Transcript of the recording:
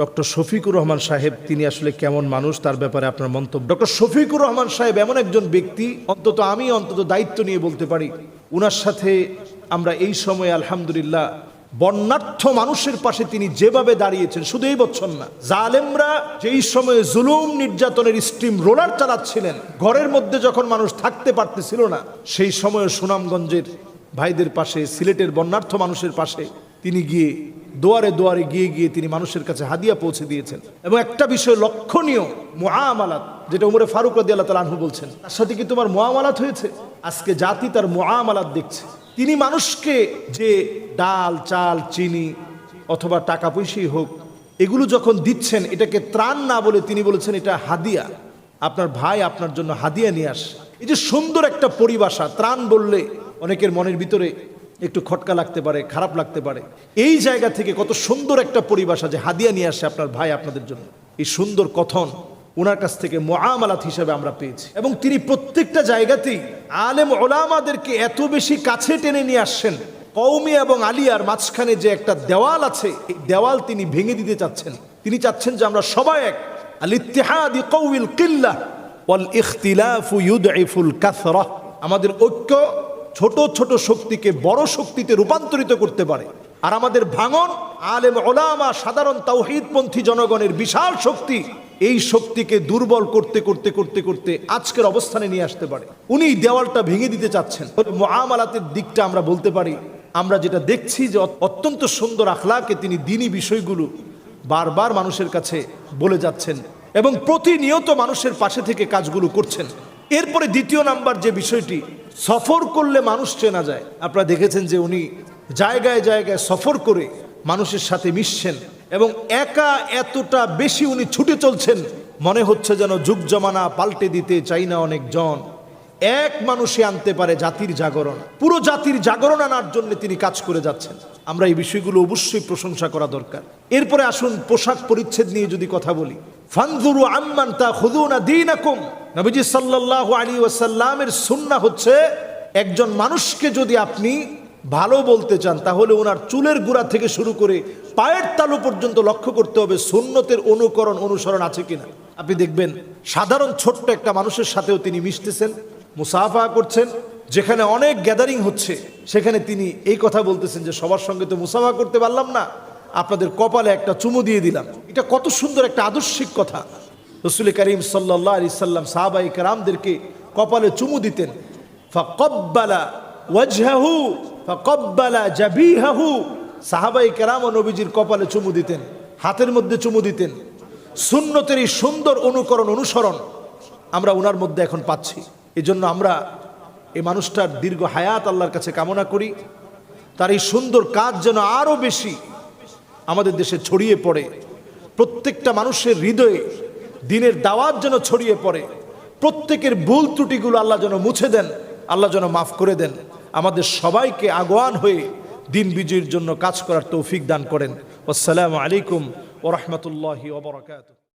Doctor Shafiqur Rahman সাহেব, তিনি আসলে কেমন মানুষ, তার ব্যাপারে আপনার মন্তব্য। ডক্টর শফিকুর রহমান সাহেব এমন একজন ব্যক্তি, অন্তত আমি অন্তত দায়িত্ব নিয়ে বলতে পারি, উনার সাথে আমরা এই সময়ে আলহামদুলিল্লাহ বন্যার্থ মানুষের পাশে তিনি যেভাবে দাঁড়িয়েছেন, শুধু এই বছর না, জালেমরা যেই সময়ে জুলুম নির্যাতনের স্টিম রোলার চালাচ্ছিলেন, ঘরের মধ্যে যখন মানুষ থাকতে পারতেছিল না, সেই সময়ে সুনামগঞ্জের ভাইদের পাশে, সিলেটের বন্যার্থ মানুষের পাশে তিনি গিয়ে দোয়ারে দোয়ারে গিয়ে গিয়ে তিনি মানুষের কাছে হাদিয়া পৌঁছে দিয়েছেন। এবং একটা বিষয় লক্ষণীয় মোয়ামালাত যেটা উমরে ফারুক রাদি আল্লাহ তালা আনহু বলছেন, তার সাথে কি তোমার মোয়ামালাত হয়েছে? আজকে জাতি তার মোয়ামালাত দেখছে। তিনি মানুষকে যে ডাল, চাল, চিনি অথবা টাকা পয়সাই হোক, এগুলো যখন দিচ্ছেন, এটাকে ত্রাণ না বলে তিনি বলেছেন এটা হাদিয়া। আপনার ভাই আপনার জন্য হাদিয়া নিয়ে আস। এই যে সুন্দর একটা পরিভাষা, ত্রাণ বললে অনেকের মনের ভিতরে একটু খটকা লাগতে পারে, খারাপ লাগতে পারে। এই জায়গা থেকে কত সুন্দর একটা পরিভাষা যে হাদিয়া নিয়ে আসে আপনার ভাই আপনাদের জন্য। এই সুন্দর কথন ওনার কাছ থেকে মোয়ামালাত হিসাবে আমরা পেয়েছি। এবং তিনি প্রত্যেকটা জায়গাতেই আলেম ওলামাদেরকে এত বেশি কাছে টেনে নিয়ে আসছেন। কৌমি এবং আলিয়ার মাঝখানে যে একটা দেওয়াল আছে, এই দেওয়াল তিনি ভেঙে দিতে চাচ্ছেন। তিনি চাচ্ছেন যে আমরা সবাই এক। আল ইত্তেহাদি কৌইল কিল্লা আমাদের ঐক্য ছোট ছোট শক্তিকে বড় শক্তিতে রূপান্তরিত করতে পারে। আর আমাদের ভাঙন, আলেম, ওলামা, সাধারণ তাওহিদপন্থী জনগণের বিশাল শক্তি, এই শক্তিকে দুর্বল করতে করতে করতে করতে আজকের অবস্থানে নিয়ে আসতে পারে। উনি দেওয়ালটা ভেঙে দিতে চাচ্ছেন। মহামালাতের দিকটা আমরা বলতে পারি, আমরা যেটা দেখছি যে অত্যন্ত সুন্দর আখলাকে তিনি দিনী বিষয়গুলো বারবার মানুষের কাছে বলে যাচ্ছেন এবং প্রতিনিয়ত মানুষের পাশে থেকে কাজগুলো করছেন। এরপরে দ্বিতীয় নাম্বার যে বিষয়টি, সফর করলে মানুষ চেনা যায়। আপনারা দেখেছেন যে উনি জায়গায় জায়গায় সফর করে মানুষের সাথে মিশছেন এবং একা এতটা বেশি উনি ছুটে চলছেন, মনে হচ্ছে যেন যুগ জমানা পাল্টে দিতে চাই না অনেক জন এক মানুষে আনতে পারে জাতির জাগরণ। পুরো জাতির জাগরণ আনার জন্য তিনি কাজ করে যাচ্ছেন। আমরা এই বিষয়গুলো অবশ্যই প্রশংসা করা দরকার। এরপরে আসুন পোশাক পরিচ্ছেদ নিয়ে যদি কথা বলি। ফানজুরু আম্মান তা খুদুনা দিনাকুম। নবীজি সাল্লাল্লাহু আলাইহি ওয়াসাল্লামের সুন্নাহ হচ্ছে, একজন মানুষকে যদি আপনি ভালো বলতে চান, তাহলে ওনার চুলের গুড়া থেকে শুরু করে পায়ের তালু পর্যন্ত লক্ষ্য করতে হবে সুন্নতের অনুকরণ, অনুসরণ আছে কিনা। আপনি দেখবেন, সাধারণ ছোট্ট একটা মানুষের সাথেও তিনি মিশতেছেন, মুসাফা করছেন, যেখানে অনেক গ্যাদারিং হচ্ছে, সেখানে তিনি এই কথা বলতেছেন যে, সবার সঙ্গে তো মুসাফা করতে পারলাম না, আপনাদের কপালে একটা চুমু দিয়ে দিলাম। এটা কত সুন্দর একটা আদর্শিক কথা। রসুল করিম সাল্লাহ আলি সাল্লাম সাহাবাই কারামদেরকে কপালে চুমু দিতেন, ফাকব্বালা ওয়াজহাহু, ফাকব্বালা সাহাবাই কেরাম ও নবীজির কপালে চুমু দিতেন, হাতের মধ্যে চুমু দিতেন। সুন্নতের এই সুন্দর অনুকরণ, অনুসরণ আমরা ওনার মধ্যে এখন পাচ্ছি। এজন্য আমরা এই মানুষটার দীর্ঘ হায়াত আল্লাহর কাছে কামনা করি। তার এই সুন্দর কাজ যেন আরও বেশি আমাদের দেশে ছড়িয়ে পড়ে। প্রত্যেকটা মানুষের হৃদয়ে দিনের দাওয়াত যেন ছড়িয়ে পড়ে, প্রত্যেকের ভুল ত্রুটিগুলো আল্লাহ যেন মুছে দেন, আল্লাহ যেন মাফ করে দেন। আমাদের সবাইকে আগোয়ান হয়ে দিন বিজয়ীর জন্য কাজ করার তৌফিক দান করেন। আসসালামু আলাইকুম ওরহমতুল্লাহি ওবরাকাত